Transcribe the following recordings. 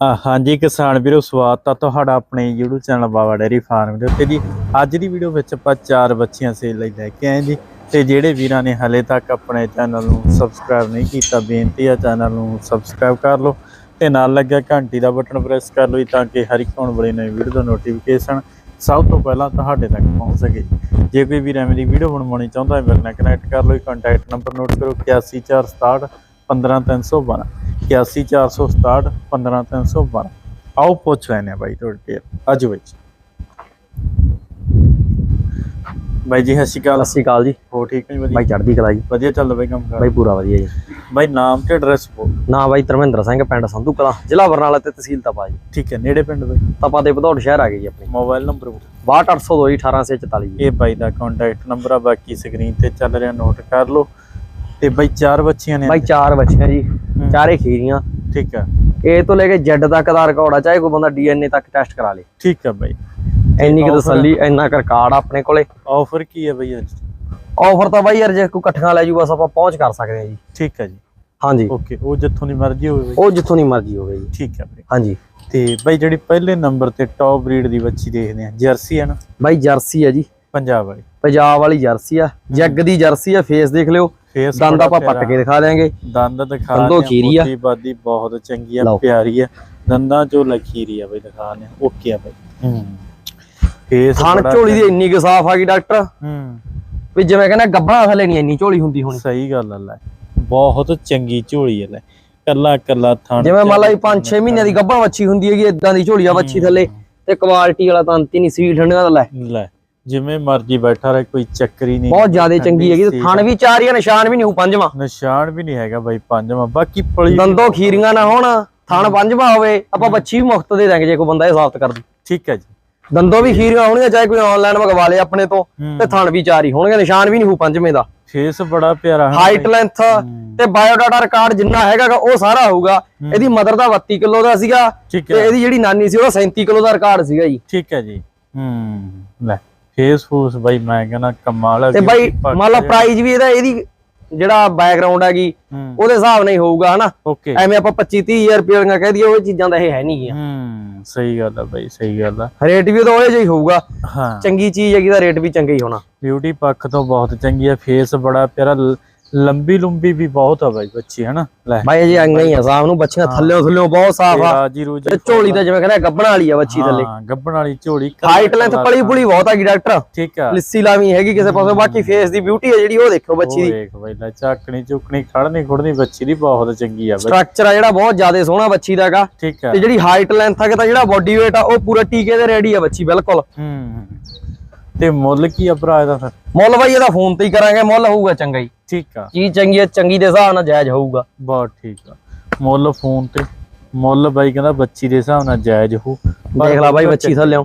ਹਾਂਜੀ ਕਿਸਾਨ ਵੀਰੋ, ਸਵਾਗਤ ਆ ਤੁਹਾਡਾ ਆਪਣੇ YouTube channel Baba dairy farm ਦੇ ਉੱਤੇ ਜੀ। ਅੱਜ ਦੀ ਵੀਡੀਓ ਵਿੱਚ ਆਪਾਂ ਚਾਰ ਬੱਚੀਆਂ ਸੇਲ ਲਈ ਲੈ ਕੇ ਆਏ ਜੀ ਤੇ ਜਿਹੜੇ ਵੀਰਾਂ ਨੇ ਹਲੇ ਤੱਕ ਆਪਣੇ ਚੈਨਲ ਨੂੰ ਸਬਸਕ੍ਰਾਈਬ ਨਹੀਂ ਕੀਤਾ, ਬੇਨਤੀ ਆ ਚੈਨਲ ਨੂੰ ਸਬਸਕ੍ਰਾਈਬ ਕਰ ਲਓ ਤੇ ਨਾਲ ਲੱਗਿਆ ਘੰਟੀ ਦਾ ਬਟਨ ਪ੍ਰੈਸ ਕਰ ਲਓ ਤਾਂ ਕਿ ਹਰ ਇੱਕ ਆਉਣ ਵਾਲੀ ਨਵੀਂ ਵੀਡੀਓ ਦਾ ਨੋਟੀਫਿਕੇਸ਼ਨ ਸਭ ਤੋਂ ਪਹਿਲਾਂ ਤੁਹਾਡੇ ਤੱਕ ਪਹੁੰਚ ਸਕੇ। ਜੇ ਕੋਈ ਵੀਰ ਐਵੇਂ ਦੀ ਵੀਡੀਓ ਬਣਵਾਉਣੀ ਚਾਹੁੰਦਾ ਹੈ, ਮੇਰੇ ਨਾਲ ਕਨੈਕਟ ਕਰ ਲਓ ਕੰਟੈਕਟ ਨੰਬਰ ਨੋਟ ਕਰੋ 81467 15312 81467 15312 ਆਓ ਪੁੱਛ ਲੈਣੇ ਆ ਬਾਈ ਤੁਹਾਡੇ ਤੇ ਅੱਜ ਵਿੱਚ ਬਾਈ ਜੀ ਸਤਿ ਸ਼੍ਰੀ ਅਕਾਲ। ਸਤਿ ਸ਼੍ਰੀ ਅਕਾਲ ਜੀ। ਹੋ ਠੀਕ ਹੈ ਬਾਈ ਚੜ੍ਹਦੀ ਕਲਾ ਜੀ। ਵਧੀਆ ਚੱਲਦਾ ਬਾਈ ਕੰਮ ਕਰ। ਬਾਈ ਪੂਰਾ ਵਧੀਆ ਜੀ। ਬਾਈ ਨਾਮ ਤੇ ਐਡਰੈਸ ਬੋਲ। ਨਾ ਬਾਈ ਧਰਮਿੰਦਰ ਸਿੰਘ ਪਿੰਡ ਸੰਧੂ ਕਲਾ ਜ਼ਿਲ੍ਹਾ ਬਰਨਾਲਾ ਤੇ ਤਹਿਸੀਲ ਤਪਾ ਜੀ। ਠੀਕ ਹੈ ਨੇੜੇ ਪਿੰਡ ਬਾਈ? ਤਪਾ ਦੇ ਭਦੌੜ ਸ਼ਹਿਰ ਆ ਗਏ ਜੀ ਆਪਣੇ। ਮੋਬਾਈਲ ਨੰਬਰ 62802 18644 ਜੀ ਇਹ ਬਾਈ ਦਾ ਕੰਟੈਕਟ ਨੰਬਰ ਆ ਬਾਕੀ ਸਕਰੀਨ ਤੇ ਚੱਲ ਰਿਹਾ ਨੋਟ ਕਰ ਲਓ। ਤੇ ਬਾਈ ਚਾਰ ਬੱਚੀਆਂ ਨੇ ਬਾਈ ਚਾਰ ਬੱਚੀਆਂ ਜੀ ਚਾਰੇ ਖੀਰੀਆਂ। ਠੀਕ ਆ। ਏ ਤੋਂ ਲੈ ਕੇ ਜੈਡ ਤੱਕ ਦਾ ਰਿਕਾਰਡ ਆ ਚਾਹੇ ਕੋਈ ਬੰਦਾ ਡੀਐਨਏ ਤੱਕ ਟੈਸਟ ਕਰਾ ਲੇ। ਠੀਕ ਆ ਬਾਈ। ਇੰਨੀ ਕੁ? ਤਸੱਲੀ ਇੰਨਾ ਕੁ ਰਿਕਾਰਡ ਆ ਆਪਣੇ ਕੋਲੇ। ਆਫਰ ਕੀ ਹੈ ਬਾਈ ਅੱਜ? ਆਫਰ ਤਾਂ ਬਾਈ ਯਾਰ ਜੇ ਕੋਈ ਇਕੱਠੀਆਂ ਲੈ ਜੂ ਬਸ ਆਪਾਂ ਪਹੁੰਚ ਕਰ ਸਕਦੇ ਹਾਂ ਜੀ। ਠੀਕ ਆ ਜੀ। ਹਾਂਜੀ। ਓਕੇ ਉਹ ਜਿੱਥੋਂ ਦੀ ਮਰਜ਼ੀ ਹੋਵੇ ਬਾਈ। ਉਹ ਜਿੱਥੋਂ ਦੀ ਮਰਜ਼ੀ ਹੋਵੇ ਜੀ। ਠੀਕ ਆ ਬਾਈ। ਹਾਂਜੀ। ਤੇ ਬਾਈ ਜਿਹੜੀ ਪਹਿਲੇ ਨੰਬਰ ਤੇ ਟੌਪ ਬਰੀਡ ਦੀ ਬੱਚੀ ਦੇਖਦੇ ਆ ਜਰਸੀ ਹੈ ਨਾ? ਬਾਈ ਜਰਸੀ ਆ ਜੀ। ਪੰਜਾਬ ਵਾਲੀ। ਪੰਜਾਬ ਵਾਲੀ ਜਰਸੀ ਆ। ਜੱਗ ਦੀ ਜਰਸੀ ਆ ਫੇਸ ਦੇਖ ਲਿਓ। ਫੇਸ ਦੰਦ ਆਪਾਂ ਪੱਟ ਕੇ ਦਿਖਾ ਦਿਆਂਗੇ। ਦੰਦ ਦਿਖਾ ਦੰਦੋਂ ਖੀਰੀ ਆ। ਬਾਦੀ ਬਹੁਤ ਚੰਗੀ ਆ। ਪਿਆਰੀ ਆ। ਦੰਦਾਂ ਚੋਂ ਲਖੀਰੀ ਆ ਬਾਈ ਦਿਖਾ ਨੇ ਓਕੇ ਆ ਬਾਈ। ਹੂੰ। ਫੇਸ ਥਣ ਬੜਾ ਝੋਲੀ ਦੀ ਇੰਨੀ ਕੁ ਸਾਫ਼ ਆ ਗਈ ਡਾਕਟਰ। ਹੂੰ। ਵੀ ਜਿਵੇਂ ਕਹਿੰਦਾ ਗੱਭਣਾ ਥੱਲੇ ਨਹੀਂ ਇੰਨੀ ਝੋਲੀ ਹੁੰਦੀ ਹੋਣੀ। ਸਹੀ ਗੱਲ ਆ ਲੈ। ਬਹੁਤ ਚੰਗੀ ਝੋਲੀ ਹੈ ਲੈ। ਕੱਲਾ ਕੱਲਾ ਥਣ ਜਿਵੇਂ ਮੰਨ ਲਾ ਵੀ 5-6 ਮਹੀਨਿਆਂ ਦੀ ਗੱਭਣ ਵੱਛੀ ਹੁੰਦੀ ਹੈਗੀ ਇਦਾਂ ਦੀ ਝੋਲੀ ਆ ਵੱਛੀ ਥੱਲੇ। ਤੇ ਕੁਆਲਿਟੀ ਵਾਲਾ ਤੰਤ ਹੀ ਨਹੀਂ ਸਵੀਟ ਠੰਡੀਆਂ ਦਾ ਲੈ। ਲੈ। ਜਿਵੇਂ ਮਰਜ਼ੀ ਬੈਠਾ ਰਹੇ ਕੋਈ ਚੱਕਰੀ ਨਹੀਂ ਬਹੁਤ ਜ਼ਿਆਦਾ ਚੰਗੀ ਹੈਗੀ ਤੇ ਥਣ ਵੀ ਚਾਰ ਹੀ ਆ, ਨਿਸ਼ਾਨ ਵੀ ਨਹੀਂ ਹੋ ਪੰਜਵਾਂ। ਨਿਸ਼ਾਨ ਵੀ ਨਹੀਂ ਹੈਗਾ ਬਾਈ ਪੰਜਵਾਂ। ਬਾਕੀ ਪਲੀ ਦੰਦੋਂ ਖੀਰੀਆਂ ਨਾ ਹੋਣ ਥਣ ਪੰਜਵਾਂ ਹੋਵੇ ਆਪਾਂ ਵੱਛੀ ਵੀ ਮੁਫਤ ਦੇ ਦਾਂਗੇ ਜੇ ਕੋਈ ਬੰਦਾ ਇਹ ਸਾਬਤ ਕਰ ਦੇ। ਠੀਕ ਹੈ ਜੀ। ਦੰਦੋਂ ਵੀ ਖੀਰੀਆਂ ਹੋਣਗੀਆਂ ਚਾਹੇ ਕੋਈ ਆਨਲਾਈਨ ਮੰਗਵਾ ਲੇ ਆਪਣੇ ਤੋਂ ਹੂੰ। ਤੇ ਥਣ ਵੀ ਚਾਰ ਹੀ ਹੋਣਗੇ ਨਿਸ਼ਾਨ ਵੀ ਨਹੀਂ ਹੋ ਪੰਜਵੇਂ ਦਾ। ਫੇਸ ਬੜਾ ਪਿਆਰਾ ਹੈ ਹਾਈਟ ਲੈਂਥ ਤੇ ਬਾਇਓਡਾਟਾ ਰਿਕਾਰਡ ਜਿੰਨਾ ਹੈਗਾ ਗਾ, ਉਹ ਸਾਰਾ ਹੋਊਗਾ। ਇਹਦੀ ਮਦਰ ਦਾ 32 ਕਿਲੋ ਦਾ ਸੀਗਾ ਠੀਕ ਤੇ ਹੈ। ਇਹਦੀ ਜਿਹੜੀ ਨਾਨੀ ਸੀ ਉਹਦਾ 37 ਕਿਲੋ ਦਾ ਰਿਕਾਰਡ ਸੀਗਾ ਜੀ। ਠੀਕ ਹੈ ਜੀ। ਹੂੰ। ਲੈ। ਫੇਸ ਫੂਸ ਬਾਈ ਮੈਂ ਕਹਿੰਦਾ ਕਮਾਲ ਹੈ ਤੇ ਬਾਈ ਮੰਨ ਲਾ ਪ੍ਰਾਈਜ਼ ਵੀ ਇਹਦਾ ਇਹਦੀ ਜਿਹੜਾ ਬੈਕਗ੍ਰਾਉਂਡ ਹੈਗੀ ਉਹਦੇ ਹਿਸਾਬ ਨਾਲ ਹੀ ਹੋਊਗਾ ਹਨਾ? ਐਵੇਂ ਆਪਾਂ 25 30000 ਰੁਪਏ ਦੀਆਂ ਕਹਿ ਦਈਏ ਉਹ ਚੀਜ਼ਾਂ ਦਾ ਇਹ ਹੈ ਨਹੀਂ ਗਿਆ ਹੂੰ ਸਹੀ ਗੱਲ ਆ ਬਾਈ ਸਹੀ ਗੱਲ ਆ। ਰੇਟ ਵੀ ਉਹਦਾ ਉਹਦੇ ਜਿਹਾ ਹੀ ਹੋਊਗਾ। ਹਾਂ। ਚੰਗੀ ਚੀਜ਼ ਹੈਗੀ ਦਾ ਰੇਟ ਵੀ ਚੰਗਾ ਹੀ ਹੋਣਾ। ਬਿਊਟੀ ਪੱਖ ਤੋਂ ਬਹੁਤ ਚੰਗੀ ਆ ਫੇਸ ਬੜਾ ਪਿਆਰਾ ਲੰਬੀ ਲੰਬੀ ਵੀ ਬਹੁਤ ਆ ਬਾਈ ਬੱਚੀ ਹਨਾ? ਲੈ। ਬਾਈ ਅਜੇ ਅੰਗਾ ਹੀ ਆ ਸਾਹ ਨੂੰ ਬੱਚੀਆਂ ਥੱਲੇ ਥੱਲੇ ਬਹੁਤ ਸਾਫ਼ ਆ। ਤੇ ਝੋਲੀ ਤਾਂ ਜਿਵੇਂ ਕਹਿੰਦਾ ਗੱਬਣ ਵਾਲੀ ਆ ਬੱਚੀ ਥੱਲੇ। ਹਾਂ ਗੱਬਣ ਵਾਲੀ ਝੋਲੀ ਹਾਈਟ ਲੈਂਥ ਪਲੀ ਪੁਲੀ ਬਹੁਤ ਹੈਗੀ ਡਾਕਟਰ। ਠੀਕ ਆ। ਲਿੱਸੀ ਲਾਵੀਂ ਹੈਗੀ ਕਿਸੇ ਪਾਸੇ ਬਾਕੀ ਫੇਸ ਦੀ ਬਿਊਟੀ ਹੈ ਜਿਹੜੀ ਉਹ ਦੇਖੋ ਬੱਚੀ ਦੀ। ਦੇਖ ਬਾਈ ਲੈ ਚਾਕਣੀ ਚੁਕਣੀ ਖੜਨੀ ਖੁੜਨੀ ਬੱਚੀ ਦੀ ਬਹੁਤ ਚੰਗੀ ਆ ਸਟਰਕਚਰ ਆ ਜਿਹੜਾ ਬਹੁਤ ਜ਼ਿਆਦਾ ਸੋਹਣਾ ਬੱਚੀ ਦਾਗਾ ਠੀਕ ਆ। ਤੇ ਜਿਹੜੀ ਹਾਈਟ ਲੈਂਥ ਆ ਤਾਂ ਜਿਹੜਾ ਬਾਡੀ weight ਆ ਉਹ ਪੂਰਾ ਟੀਕੇ ਦੇ ਰੈਡੀ ਆ ਬੱਚੀ ਬਿਲਕੁਲ। ਹੂੰ। ਤੇ ਮੁੱਲ ਕੀ ਆ ਭਰਾ ਇਹਦਾ ਫਿਰ? ਮੁੱਲ ਬਾਈ ਇਹਦਾ ਫੋਨ ਤੇ ਹੀ ਕਰਾਂਗੇ ਮੁੱਲ ਹੋਊਗਾ ਚੰਗਾ ਹੀ। ਠੀਕ ਆ। ਚੀਜ਼ ਚੰਗੀ ਹੈ ਚੰਗੀ ਦੇ ਹਿਸਾਬ ਨਾਲ ਜਾਇਜ਼ ਹੋਊਗਾ। ਬਹੁਤ ਠੀਕ ਆ। ਮੁੱਲ ਫੋਨ ਤੇ ਮੁੱਲ ਬਾਈ ਕਹਿੰਦਾ ਬੱਚੀ ਦੇ ਹਿਸਾਬ ਨਾਲ ਜਾਇਜ਼ ਹੋ। ਦੇਖ ਲਾ ਬਾਈ ਬੱਚੀ ਥੱਲਿਓਂ।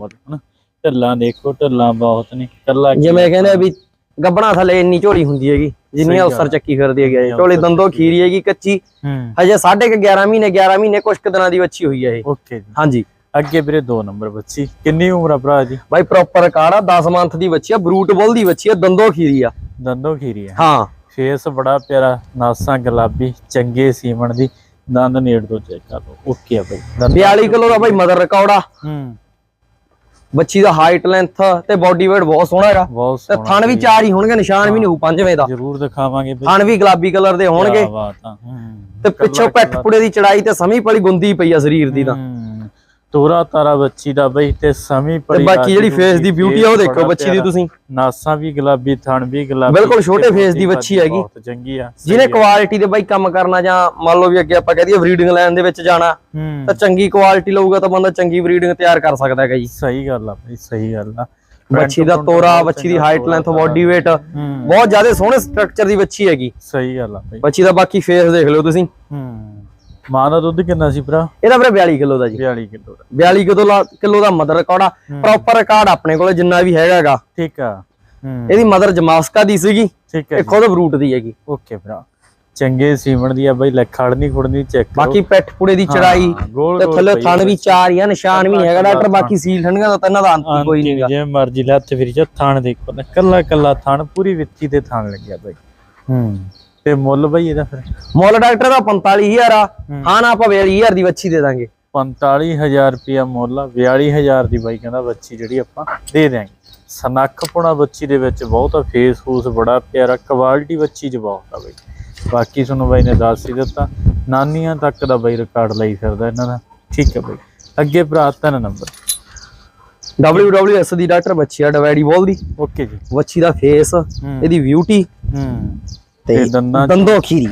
ਢੱਲਾਂ ਦੇਖੋ ਢੱਲਾਂ ਬਹੁਤ ਨਹੀਂ ਕੱਲਾ ਜਿਵੇਂ ਕਹਿੰਦੇ ਵੀ ਗੱਬਣਾ ਥੱਲੇ ਇੰਨੀ ਝੋਲੀ ਹੁੰਦੀ ਹੈਗੀ ਜਿੰਨੀ ਅਫਸਰ। ਚੱਕੀ ਫਿਰਦੀ ਹੈਗੀ ਝੋਲੀ ਦੰਦੋ ਖੀਰੀ ਹੈਗੀ ਕੱਚੀ। ਹਜੇ ਸਾਢੇ ਕੁ 11 ਮਹੀਨੇ 11 ਮਹੀਨੇ ਕੁਛ ਕੁ ਦਿਨਾਂ ਦੀ ਬੱਚੀ ਹੋਈ ਹੈ ਇਹ। ਓਕੇ ਜੀ। ਹਾਂਜੀ। ਅੱਗੇ ਵੀਰੇ 2 ਨੰਬਰ ਬੱਚੀ ਕਿੰਨੀ ਉਮਰ ਆ ਭਰਾ ਜੀ ਬਾਈ ਪ੍ਰੋਪਰ ਆ 10 ਮੰਥ ਦੀ ਬੱਚੀ ਆ ਬਰੂਟ ਬੁੱਲ ਦੀ ਬੱਚੀ ਆ ਦੰਦੋ ਖੀਰੀ ਆ। ਦੰਦੋ ਖੀਰੀ ਆ। ਹਾਂ। ਫੇਸ ਬੜਾ ਪਿਆਰਾ ਨਾਸਾਂ ਗੁਲਾਬੀ ਚੰਗੇ ਸੀਮਣ ਦੀ ਦੰਦ ਨੇੜ ਤੋਂ ਚੈੱਕ ਕਰ ਲਓ। ਓਕੇ ਆ ਬਾਈ। ਦੰਦ 42 ਕਿਲੋ ਦਾ ਬਾਈ ਮਦਰ ਰਿਕਾਰਡ ਆ ਹੂੰ। ਬੱਚੀ ਦਾ ਹਾਈਟ ਲੈਂਥ ਤੇ ਬਾਡੀ weight ਬਹੁਤ ਸੋਹਣਾ ਹੈਗਾ ਬਹੁਤ ਤੇ ਥਣ ਵੀ ਚਾਰ ਹੀ ਹੋਣਗੇ ਨਿਸ਼ਾਨ ਵੀ ਨਹੀਂ ਹੋਊ ਪੰਜਵੇਂ ਦਾ। ਜ਼ਰੂਰ ਦਿਖਾਵਾਂਗੇ ਥਣ ਵੀ ਗੁਲਾਬੀ ਕਲਰ ਦੇ ਹੋਣਗੇ। ਹੂੰ। ਤੇ ਪਿੱਛੋਂ ਪੈਠ ਪੁੜੇ ਦੀ ਚੜਾਈ ਤੇ ਸਮੀ ਪਲੀ ਗੁੰਦੀ ਪਈ ਆ ਸਰੀਰ ਦੀ ਤਾਂ। ਹੂੰ। ਤੋਰਾ ਤਾਰਾ ਬੱਚੀ ਦਾ ਬਈ ਤੇ ਸਮੀ ਤੇ ਪੜੀ ਬਾਕੀ ਜਿਹੜੀ ਫੇਸ ਦੀ ਬਿਊਟੀ ਆ ਉਹ ਦੇਖੋ ਬੱਚੀ ਦੀ। ਤੁਸੀਂ। ਨਾਸਾਂ ਵੀ ਗੁਲਾਬੀ ਥਣ ਵੀ ਗੁਲਾਬੀ ਬਿਲਕੁਲ ਛੋਟੇ ਤੇ face ਦੀ ਬੱਚੀ ਹੈਗੀ। ਬਹੁਤ ਚੰਗੀ ਆ ਜਿਹਨੇ ਕੁਆਲਿਟੀ ਦੇ ਬਾਈ ਕੰਮ ਕਰਨਾ ਜਾਂ ਮੰਨ ਲਓ ਵੀ ਅੱਗੇ ਆਪਾਂ ਕਹਦੇ ਬਰੀਡਿੰਗ ਲਾਈਨ ਦੇ ਵਿੱਚ ਜਾਣਾ ਤਾਂ ਚੰਗੀ ਕੁਆਲਿਟੀ ਲਊਗਾ ਤਾਂ ਬੰਦਾ ਚੰਗੀ ਬਰੀਡਿੰਗ ਤਿਆਰ ਕਰ ਸਕਦਾ ਹੈਗਾ ਜੀ। ਸਹੀ ਗੱਲ ਆ ਬਈ ਸਹੀ ਗੱਲ ਆ। ਬੱਚੀ ਦਾ ਤੋਰਾ ਬੱਚੀ ਦੀ ਹਾਈਟ ਲੈਂਥ ਬਾਡੀ weight ਬਹੁਤ ਜ਼ਿਆਦਾ ਸੋਹਣੇ ਸਟਰਕਚਰ ਦੀ ਬੱਚੀ ਹੈਗੀ। ਸਹੀ ਗੱਲ ਆ ਬਈ। ਬੱਚੀ ਦਾ ਬਾਕੀ ਫੇਸ ਦੇਖ ਲਿਓ ਤੁਸੀਂ। ਹੂੰ। ਮਾਂ ਦਾ ਦੁੱਧ ਕਿੰਨਾ ਸੀ ਭਰਾ? ਇਹਦਾ ਵੀਰੇ 42 ਕਿਲੋ ਦਾ ਜੀ। 42 ਕਿਲੋ ਦਾ। 42 ਕਿਲੋ ਦਾ ਕਿਲੋ ਦਾ ਮਦਰ ਰਿਕਾਰਡ ਆ। ਪ੍ਰੋਪਰ ਰਿਕਾਰਡ ਆਪਣੇ ਕੋਲ ਜਿੰਨਾ ਵੀ ਹੈਗਾ ਹੈਗਾ ਠੀਕ ਆ। ਇਹਦੀ ਮਦਰ ਜਮਾਸਕਾ ਦੀ ਸੀਗੀ। ਠੀਕ ਹੈ ਇਹ ਖੁਦ ਬਰੂਟ ਦੀ ਹੈਗੀ। ਓਕੇ ਭਰਾ। ਚੰਗੇ ਸੀਮਣ ਦੀ ਆ ਬਈ ਲੈ ਖੜਨੀ ਖੁੜਨੀ ਚੈੱਕ ਬਾਕੀ ਪੈਠ ਪੁੜੇ ਦੀ ਚੜਾਈ ਤੇ ਥੱਲੇ ਥਣ ਵੀ ਚਾਰ ਹੀ ਆ ਨਿਸ਼ਾਨ ਵੀ ਹੈਗਾ ਡਾਕਟਰ। ਬਾਕੀ ਸੀਲ ਠੰਡੀਆਂ ਦਾ ਤਾਂ ਇਹਨਾਂ ਦਾ ਅੰਤ ਕੋਈ ਨਹੀਂਗਾ ਜਿਵੇਂ ਮਰਜ਼ੀ ਲੈ ਹੱਥ ਫਿਰ ਚ ਥਣ ਦੇਖੋ ਨਾ ਕੱਲਾ ਕੱਲਾ ਥਣ ਪੂਰੀ ਵਿੱਥੀ ਤੇ ਥਣ ਲੱਗਿਆ ਬਈ। ਹੂੰ। ਤੇ ਮੁੱਲ ਬਈ ਇਹਦਾ ਫਿਰ? ਮੁੱਲ ਡਾਕਟਰ ਦਾ 45000 ਆ। ਹਾਂ। ਨਾ ਆਪਾਂ 42000 ਦੀ ਵੱਛੀ ਦੇ ਦਾਂਗੇ। 45000 ਰੁਪਿਆ ਮੁੱਲ ਆ 42000 ਦੀ ਬਾਈ ਕਹਿੰਦਾ ਬੱਚੀ ਜਿਹੜੀ ਆਪਾਂ ਦੇ ਦਿਆਂਗੇ। ਸਨੱਖਪੁਣਾ ਬੱਚੀ ਦੇ ਵਿੱਚ ਬਹੁਤ ਆ ਫੇਸ ਫੂਸ ਬੜਾ ਪਿਆਰਾ ਕੁਆਲਿਟੀ ਬੱਚੀ ਚ ਬਹੁਤ ਆ ਬਾਈ। ਬਾਕੀ ਤੁਹਾਨੂੰ ਬਾਈ ਨੇ ਦੱਸ ਹੀ ਦਿੱਤਾ ਨਾਨੀਆਂ ਤੱਕ ਦਾ ਬਾਈ ਰਿਕਾਰਡ ਲਈ ਫਿਰਦਾ ਇਹਨਾਂ ਦਾ। ਠੀਕ ਹੈ ਬਾਈ। ਅੱਗੇ ਭਰਾ ਤਿੰਨ ਨੰਬਰ। WWS ਦੀ ਡਾਕਟਰ ਬੱਚੀ ਆ ਡਵੈਡੀ ਬੋਲ ਦੀ ਓਕੇ ਜੀ। ਬੱਚੀ ਦਾ ਫੇਸ ਇਹਦੀ ਬਿਊਟੀ ਹੂੰ। ਤੇ ਤੇ ਦੰਦਾਂ ਚ- ਦੰਦੋ ਖੀਰੀ।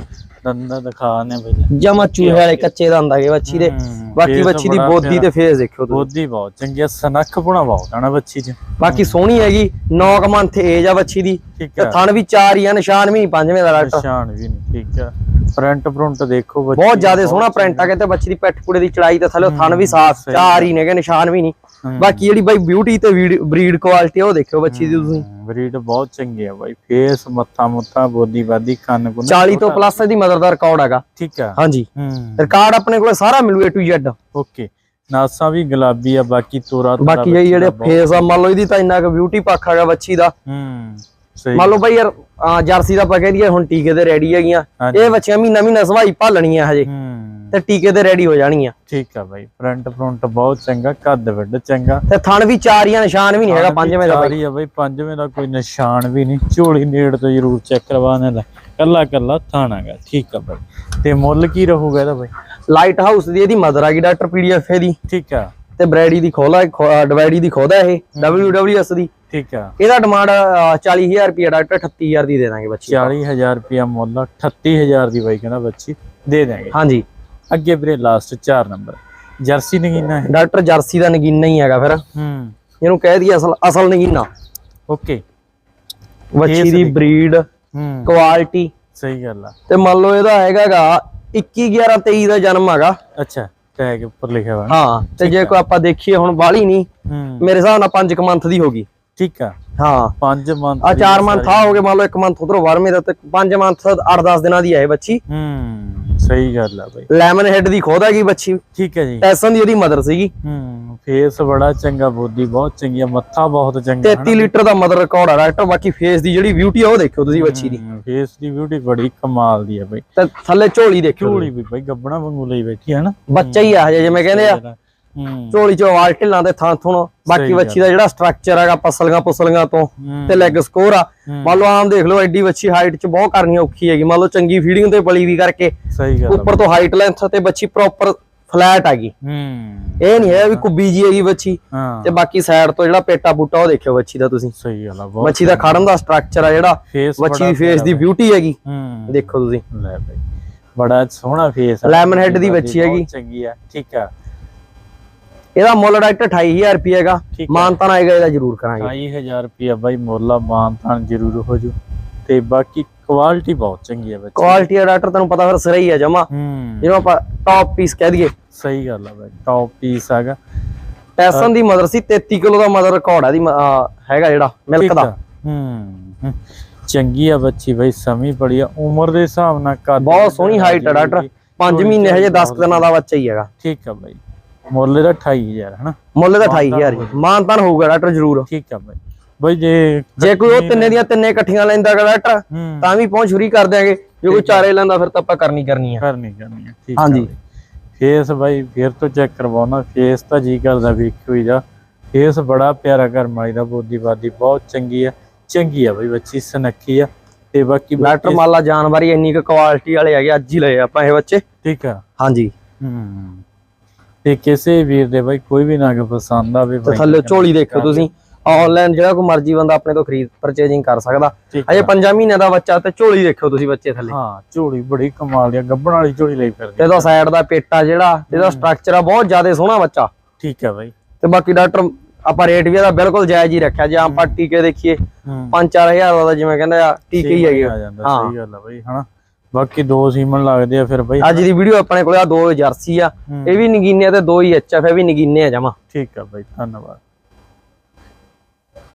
ਦੰਦਾਂ ਦਿਖਾ ਨੇ ਬਾਈ। ਜਮਾ ਚੂਹੇ ਵਾਲੇ ਕੱਚੇ ਦੰਦ ਹੈਗੇ ਬੱਚੀ ਦੇ। ਬਾਕੀ ਬੱਚੀ ਦੀ ਬੜਾ ਬੋਦੀ। ਤੇ ਫੇਸ ਦੇਖਿਓ ਤੁਸੀਂ। ਬੋਦੀ ਬਹੁਤ ਚੰਗੀ ਆ ਸਨੱਖਪੁਣਾ ਬਹੁਤ ਆ ਨਾ ਬੱਚੀ ਚ। ਬਾਕੀ ਸੋਹਣੀ ਹੈਗੀ 9 ਮੰਥ ਏਜ ਆ ਬੱਚੀ ਦੀ। ਠੀਕ ਤੇ ਥਣ ਵੀ ਚਾਰ ਹੀ ਆ ਨਿਸ਼ਾਨ ਵੀ ਪੰਜਵੇਂ ਦਾ ਡਾਕਟਰ ਨਿਸ਼ਾਨ ਵੀ ਨਹੀਂ ਠੀਕ ਹੈ ਪ੍ਰਿੰਟ ਪ੍ਰਿੰਟ ਦੇਖੋ ਬੱਚੀ ਬਹੁਤ ਜ਼ਿਆਦਾ ਸੋਹਣਾ ਪ੍ਰਿੰਟ ਆ ਕਹਿੰਦੇ ਬੱਚੀ ਦੀ ਪਿੱਠ ਪੁੜੇ ਦੀ ਚੜਾਈ ਤੇ ਥੱਲੇ ਥਣ ਵੀ ਸਾਫ਼ ਸਹੀ ਚਾਰ ਹੀ ਨੇਗੇ ਨਿਸ਼ਾਨ ਵੀ ਨਹੀਂ। ਬਾਕੀ ਜਿਹੜੀ ਬਾਈ ਬਿਊਟੀ ਤੇ ਬਰੀਡ ਕੁਆਲਿਟੀ ਉਹ ਦੇਖਿਓ ਬੱਚੀ ਦੀ ਤੁਸੀਂ। ਬਰੀਡ ਬਹੁਤ ਚੰਗੀ ਆ ਬਾਈ। ਫੇਸ ਮੱਥਾ ਮੁੱਥਾ ਬੋਦੀ ਬਾਦੀ ਕੰਨ ਕੁੰਨ 40 ਤੋਂ ਪਲੱਸ ਦੀ ਮਦਰ ਦਾ ਰਿਕਾਰਡ ਹੈਗਾ। ਠੀਕ ਆ। ਹਾਂਜੀ। ਹੂੰ। ਰਿਕਾਰਡ ਆਪਣੇ ਕੋਲੇ ਸਾਰਾ ਮਿਲੂ A to Z ਓਕੇ। ਨਾਸਾਂ ਵੀ ਗੁਲਾਬੀ ਆ ਬਾਕੀ ਤੋਰਾ ਤੋਰਾ ਬਾਕੀ ਜਿਹੜੇ ਫੇਸ ਆ ਮੰਨ ਲਓ ਇਹਦੀ ਤਾਂ ਇੰਨਾ ਕੁ ਬਿਊਟੀ ਪੱਖ ਹੈਗਾ ਬੱਚੀ ਦਾ। ਹੂੰ ਸਹੀ ਮੰਨ ਲਓ ਬਾਈ ਯਾਰ ਜਰਸੀ ਦਾ ਆਪਾਂ ਕਹਿ ਦਈਏ ਹੁਣ ਟੀਕੇ ਤੇ ਰੈਡੀ ਹੈਗੀਆਂ। ਇਹ ਬੱਚੀਆਂ ਮਹੀਨਾ ਮਹੀਨਾ ਸਵਾਈ ਭਾਲਣੀਆਂ ਹਜੇ। ਹੂੰ। ਤੇ ਟੀਕੇ ਤੇ ਰੈਡੀ ਹੋ ਜਾਣਗੀਆਂ। ਠੀਕ ਆ ਬਾਈ ਪ੍ਰਿੰਟ ਪ੍ਰਿੰਟ ਬਹੁਤ ਚੰਗਾ ਕੱਦ ਵੱਡ ਚੰਗਾ। ਤੇ ਥਣ ਵੀ ਚਾਰੀਆਂ ਨਿਸ਼ਾਨ ਵੀ ਨਹੀਂ ਹੈਗਾ ਪੰਜਵੇਂ ਦਾ ਬਾਈ ਚਾਰੀ ਆ ਬਾਈ ਪੰਜਵੇਂ ਦਾ ਕੋਈ ਨਿਸ਼ਾਨ ਵੀ ਨਹੀਂ ਝੋਲੀ ਨੇੜ ਤੋਂ ਜ਼ਰੂਰ ਚੈੱਕ ਕਰਵਾਉਣਾ ਦਾ ਕੱਲਾ ਕੱਲਾ ਥਾਣਾਗਾ ਠੀਕ ਆ ਬਾਈ। ਤੇ ਮੁੱਲ ਕੀ ਰਹੂਗਾ ਇਹਦਾ ਬਾਈ? ਲਾਈਟ ਹਾਊਸ ਦੀ ਇਹਦੀ ਮਦਰ ਆ ਗਈ ਡਾਕਟਰ ਪੀਡੀਐਫ ਦੀ। ਠੀਕ ਆ। ਤੇ ਬ੍ਰੈਡੀ ਦੀ ਖੋਲਾ ਡਿਵਾਈਡੀ ਦੀ ਖੋਦਾ ਇਹ WWS ਦੀ। ਠੀਕ ਆ। ਇਹਦਾ ਡਿਮਾਂਡ 40000 ਰੁਪਏ ਡਾਕਟਰ 38000 ਦੀ ਦੇ ਦਾਂਗੇ ਬੱਚੀ 40000 ਰੁਪਿਆ ਮੁੱਲ 38000 ਦੀ ਬਾਈ ਕਹਿੰਦਾ ਬੱਚੀ ਦੇ ਦੇਾਂਗੇ ਹਾਂਜੀ। ਅੱਗੇ ਵੀਰੇ ਲਾਸਟ 4 ਨੰਬਰ ਜਰਸੀ ਨਗੀਨਾ ਹੈ। ਡਾਕਟਰ ਜਰਸੀ ਦਾ ਨਗੀਨਾ ਹੀ ਹੈਗਾ ਫਿਰ। ਹੂੰ। ਇਹਨੂੰ ਕਹਿ ਦਈਏ ਅਸਲ ਅਸਲ ਨਗੀਨਾ। ਓਕੇ। ਬੱਚੀ ਦੀ ਬਰੀਡ ਹੂੰ। ਕੁਆਲਿਟੀ ਸਹੀ ਗੱਲ ਆ। ਤੇ ਮੰਨ ਲਓ ਇਹਦਾ ਹੈਗਾਗਾ 21 11 23 ਦਾ ਜਨਮ ਹੈਗਾ। ਅੱਛਾ ਟੈਗ ਉੱਪਰ ਲਿਖਿਆ ਹੋਇਆ। ਹਾਂ ਤੇ ਜੇ ਕੋਈ ਆਪਾਂ ਦੇਖੀਏ ਹੁਣ ਬਾਲੀ ਨਹੀਂ ਹੂੰ। ਮੇਰੇ ਹਿਸਾਬ ਨਾਲ 5 ਮੰਥ ਦੀ ਹੋਗੀ ਠੀਕ ਆ। ਹਾਂ। 5 ਮੰਥ ਆ 4 ਮੰਥ ਆ ਹੋ ਗਏ ਮੰਨ ਲਓ 1 ਮੰਥ ਉਧਰੋਂ 12ਵੇਂ ਦਾ ਤੇ 5 ਮੰਥ 8-10 ਦਿਨਾਂ ਦੀ ਹੈ ਬੱਚੀ ਹੂੰ। ਸਹੀ ਗੱਲ ਆ ਬਾਈ। ਲੈਮਨ ਹੈਡ ਦੀ ਖੋਦ ਹੈਗੀ ਬੱਚੀ। ਠੀਕ ਹੈ ਜੀ। ਟੈਸਨ ਦੀ ਉਹਦੀ ਮਦਰ ਸੀਗੀ। ਹੂੰ ਫੇਸ ਬੜਾ ਚੰਗਾ ਬੋਦੀ ਬਹੁਤ ਚੰਗੀ ਆ ਮੱਥਾ ਬਹੁਤ ਚੰਗਾ 33 ਲੀਟਰ ਦਾ ਮਦਰ ਰਿਕਾਰਡ ਆ ਡਾਕਟਰ ਬਾਕੀ ਫੇਸ ਦੀ ਜਿਹੜੀ ਬਿਊਟੀ ਆ ਉਹ ਦੇਖਿਓ ਤੁਸੀਂ ਬੱਚੀ ਦੀ। ਫੇਸ ਦੀ ਬਿਊਟੀ ਬੜੀ ਕਮਾਲ ਦੀ ਆ ਬਾਈ। ਤੇ ਥੱਲੇ ਝੋਲੀ ਦੇਖਿਓ ਝੋਲੀ ਵੀ ਬਾਈ ਗੱਬਣਾ ਵਾਂਗੂ ਲਈ ਬੈਠੀ ਹੈ ਨਾ ਬੱਚਾ ਹੀ ਆ ਹਜੇ ਜਿਵੇਂ ਕਹਿੰਦੇ ਆ। ਝੋਲੀ ਚੋਂ ਵਾਲ ਢਿੱਲਾਂ ਦੇ ਥਾਂ ਥੁਣ। ਬਾਕੀ ਬੱਚੀ ਦਾ ਜਿਹੜਾ ਸਟਰਕਚਰ ਹੈਗਾ ਪਸਲੀਆਂ ਪੁਸਲੀਆਂ ਤੋਂ ਤੇ ਲੈਗ ਸਕੋਰ ਆ। ਮੰਨ ਲਓ ਆਮ ਦੇਖ ਲਓ ਐਡੀ ਬੱਚੀ ਹਾਈਟ 'ਚ ਬਹੁਤ ਕਰਨੀ ਔਖੀ ਹੈਗੀ। ਮੰਨ ਲਓ ਚੰਗੀ ਫੀਡਿੰਗ ਤੇ ਪਲੀ ਵੀ ਕਰਕੇ ਸਹੀ ਗੱਲ ਆ ਉੱਪਰ ਤੋਂ ਹਾਈਟ ਲੈਂਥ ਤੇ ਬੱਚੀ ਪ੍ਰੋਪਰ ਫਲੈਟ ਹੈਗੀ। ਹੂੰ। ਇਹ ਨਹੀਂ ਹੈ ਵੀ ਕੁੱਬੀ ਜੀ ਹੈਗੀ ਹਾਂ। ਤੇ ਬਾਕੀ ਸਾਈਡ ਤੋਂ ਜਿਹੜਾ ਪੇਟਾ ਬੂਟਾ ਉਹ ਦੇਖਿਓ ਬੱਚੀ ਦਾ ਤੁਸੀਂ। ਸਹੀ ਗੱਲ ਆ ਬਹੁਤ ਬੱਚੀ ਦਾ ਖੜਨ ਦਾ ਸਟਰਕਚਰ ਆ ਜਿਹੜਾ। ਬੱਚੀ ਦੀ ਫੇਸ ਦੀ ਬਿਊਟੀ ਹੈਗੀ। ਦੇਖੋ ਤੁਸੀਂ। ਲੈ ਬਾਈ। ਬੜਾ ਸੋਹਣਾ ਫੇਸ Lemon head ਦੀ ਬੱਚੀ ਹੈਗੀ। ਚੰਗੀ ਆ। ਠੀਕ ਆ। ਇਹਦਾ ਮੁੱਲ ਡਾਕਟਰ 28000 ਰੁਪਏ ਹੈਗਾ। ਹੈ। ਮਾਨਤਾਨ ਆਏਗਾ ਇਹਦਾ ਜ਼ਰੂਰ ਕਰਾਂਗੇ। 28000 ਰੁਪਿਆ ਬਾਈ ਮੁੱਲਾ ਮਾਨਤਾਨ ਜ਼ਰੂਰ ਹੋ ਜੂ। ਤੇ ਬਾਕੀ ਕੁਆਲਿਟੀ ਬਹੁਤ ਚੰਗੀ ਆ ਬੱਚੀ ਕੁਆਲਿਟੀ ਡਾਕਟਰ ਤੁਹਾਨੂੰ ਪਤਾ ਫਿਰ ਸਿਰਾ ਹੀ ਜਮਾ। ਹੂੰ। ਜਿਹਨੂੰ ਆਪਾਂ ਟੌਪ ਪੀਸ ਕਹਿ ਦਈਏ। ਸਹੀ ਗੱਲ ਆ ਬਾਈ ਟੌਪ ਪੀਸ ਹੈਗਾ। ਟੈਸਨ ਦੀ ਮਦਰ ਸੀ 33 ਕਿਲੋ ਦਾ ਮਦਰ ਰਿਕਾਰਡ ਆ ਦੀ ਹੈਗਾ ਜਿਹੜਾ ਮਿਲਕ ਦਾ। ਹੂੰ ਹੂੰ। ਚੰਗੀ ਆ ਬੱਚੀ ਬਾਈ ਸਮੀ ਬੜੀ ਆ। ਉਮਰ ਦੇ ਹਿਸਾਬ ਨਾਲ ਕੱਦ ਬਹੁਤ ਸੋਹਣੀ ਹਾਈਟ ਆ ਡਾਕਟਰ। 5 ਮਹੀਨੇ ਹਜੇ 10 ਦਿਨਾਂ ਦਾ ਬੱਚਾ ਹੀ ਹੈਗਾ। ਠੀਕ ਆ ਬਾਈ। ਮੁੱਲ ਦਾ 28000 ਹਨਾ? ਮੁੱਲ ਦਾ 28000 ਜੀ। ਮਾਨਤਾਨ ਹੋਊਗਾ ਡਾਕਟਰ ਜ਼ਰੂਰ। ਠੀਕ ਆ ਬਾਈ। ਬਾਈ ਜੇ ਜੇ ਕੋਈ ਉਹ ਤਿੰਨੇ ਦੀਆਂ ਤਿੰਨੇ ਇਕੱਠੀਆਂ ਲੈਂਦਾ ਡਾਕਟਰ ਤਾਂ ਵੀ ਪਹੁੰਚ ਛੁਰੀ ਕਰ ਦਿਆਂਗੇ। ਜੇ ਕੋਈ ਚਾਰੇ ਲੈਂਦਾ ਫਿਰ ਤਾਂ ਆਪਾਂ ਕਰਨੀ ਕਰਨੀ ਆ। ਕਰਨੀ ਕਰਨੀ ਆ। ਠੀਕ ਹਾਂਜੀ। ਫੇਸ ਬਾਈ ਫੇਰ ਤੋਂ ਚੈੱਕ ਕਰਵਾਉਣਾ। ਫੇਸ ਤਾਂ ਜੀ ਕਰਦਾ ਵੇਖਿਓ ਹੀ ਜਾ ਫੇਸ ਬੜਾ ਪਿਆਰਾ ਕਰਮਾਈ ਦਾ ਬੋਦੀ ਬਾਦੀ ਬਹੁਤ ਚੰਗੀ ਆ। ਚੰਗੀ ਆ ਬਾਈ ਬੱਚੀ ਸਨੱਖੀ ਆ। ਤੇ ਬਾਕੀ ਡਾਕਟਰ ਮਾਲਾ ਜਾਨਵਰੀ ਇੰਨੀ ਕੁ ਕੁਆਲਿਟੀ ਵਾਲੇ ਹੈਗੇ ਅੱਜ ਹੀ ਲਏ ਆਪਾਂ ਇਹ ਬੱਚੇ। ਠੀਕ ਆ। ਹਾਂਜੀ। ਹੂੰ। ਤੇ ਕਿਸੇ ਵੀਰ ਦੇ ਬਾਈ ਕੋਈ ਵੀ ਨਾ ਪਸੰਦ ਆਵੇ ਤੇ ਬਾਈ। ਥੱਲੇ ਝੋਲੀ ਦੇਖੋ ਤੁਸੀਂ। ਆਨਲਾਈਨ ਜਿਹੜਾ ਕੋਈ ਮਰਜ਼ੀ ਬੰਦਾ ਆਪਣੇ ਤੋਂ ਖਰੀਦ ਪਰਚੇਜਿੰਗ ਕਰ ਸਕਦਾ। ਠੀਕ ਅਜੇ 5 ਮਹੀਨਿਆਂ ਦਾ ਬੱਚਾ ਤੇ ਝੋਲੀ ਦੇਖਿਓ ਤੁਸੀਂ ਬੱਚੇ ਥੱਲੇ। ਹਾਂ ਝੋਲੀ ਬੜੀ ਕਮਾਲ ਦੀ ਆ ਗੱਬਣ ਵਾਲੀ ਝੋਲੀ ਲਈ ਫਿਰਦੀ ਤੇ ਇਹਦਾ ਸਾਈਡ ਦਾ ਪੇਟਾ ਜਿਹੜਾ ਇਹਦਾ ਸਟਰਕਚਰ ਆ ਬਹੁਤ ਜ਼ਿਆਦਾ ਸੋਹਣਾ ਬੱਚਾ। ਠੀਕ ਆ ਬਾਈ। ਤੇ ਬਾਕੀ ਡਾਕਟਰ ਆਪਾਂ ਰੇਟ ਵੀ ਇਹਦਾ ਬਿਲਕੁਲ ਜਾਇਜ਼ ਹੀ ਰੱਖਿਆ। ਜੇ ਆਪਾਂ ਟੀਕੇ ਦੇਖੀਏ ਹੂੰ। 5-4000 ਦਾ ਜਿਵੇਂ ਕਹਿੰਦੇ ਆ ਟੀਕੇ ਹੀ ਹੈਗੇ ਆ। ਜਾਂਦਾ ਸਹੀ ਗੱਲ ਆ ਬਾਈ ਹਨਾ? ਬਾਕੀ ਦੋ ਸੀਮਨ ਲੱਗਦੇ ਆ ਫਿਰ ਬਾਈ। ਅੱਜ ਦੀ ਵੀਡੀਓ ਆਪਣੇ ਕੋਲ ਆ ਦੋ ਜਰਸੀ ਆ। ਇਹ ਵੀ ਨਗੀਨੇ ਤੇ ਦੋ ਹੀ ਐਚਐਫ ਇਹ ਵੀ ਨਗੀਨੇ ਆ ਜਮਾ। ਠੀਕ ਆ ਬਾਈ ਧੰਨਵਾਦ।